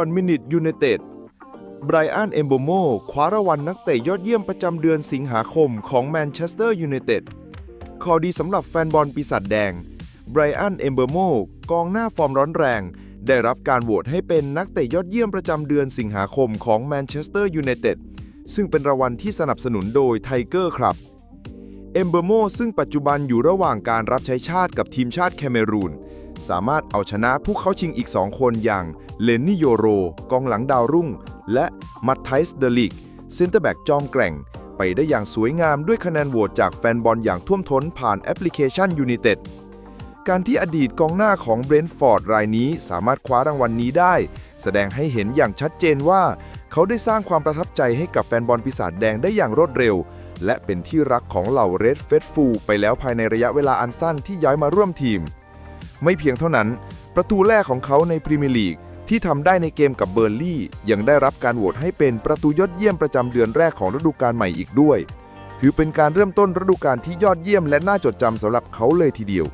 One Minute United ไบรอันเอมโบโมคว้ารางวัลนักเตะยอดเยี่ยมประจำเดือนสิงหาคมของแมนเชสเตอร์ยูไนเต็ดข่าวดีสำหรับแฟนบอลปีศาจแดงไบรอันเอมโบอร์โมกองหน้าฟอร์มร้อนแรง ได้รับการโหวตให้เป็นนักเตะยอดเยี่ยมประจำเดือนสิงหาคมของแมนเชสเตอร์ยูไนเต็ดซึ่งเป็นรางวัลที่สนับสนุนโดยไทเกอร์ครับเอมเบอร์โมซึ่งปัจจุบันอยู่ระหว่างการรับใช้ชาติกับทีมชาติแคเมรูน สามารถเอาชนะผู้เข้าชิงอีก 2 คนอย่างเลนนี่โยโร กองหลังดาวรุ่ง และมัตไทส์เดลิกเซนเตอร์แบ็กจอมแกร่ง ไปได้อย่างสวยงามด้วยคะแนนโหวตจากแฟนบอลอย่างท่วมท้นผ่านแอปพลิเคชัน United การที่อดีตกองหน้าของเบรนท์ฟอร์ดรายนี้สามารถคว้ารางวัลนนี้ได้ แสดงให้เห็นอย่างชัดเจนว่า เขาได้สร้างความประทับใจให้กับแฟนบอลปีศาจแดงได้อย่างรวดเร็ว และเป็นที่รักของเหล่าเรดเฟสฟูไปแล้วภายในระยะเวลาอันสั้นที่ย้ายมาร่วมทีม ไม่เพียงเท่านั้น ประตูแรกของเขาในพรีเมียร์ลีกที่ทำได้ในเกมกับเบอร์ลี่ ยังได้รับการโหวตให้เป็นประตูยอดเยี่ยมประจำเดือนแรกของฤดูกาลใหม่อีกด้วย ถือเป็นการเริ่มต้นฤดูกาลที่ยอดเยี่ยมและน่าจดจำสำหรับเขาเลยทีเดียว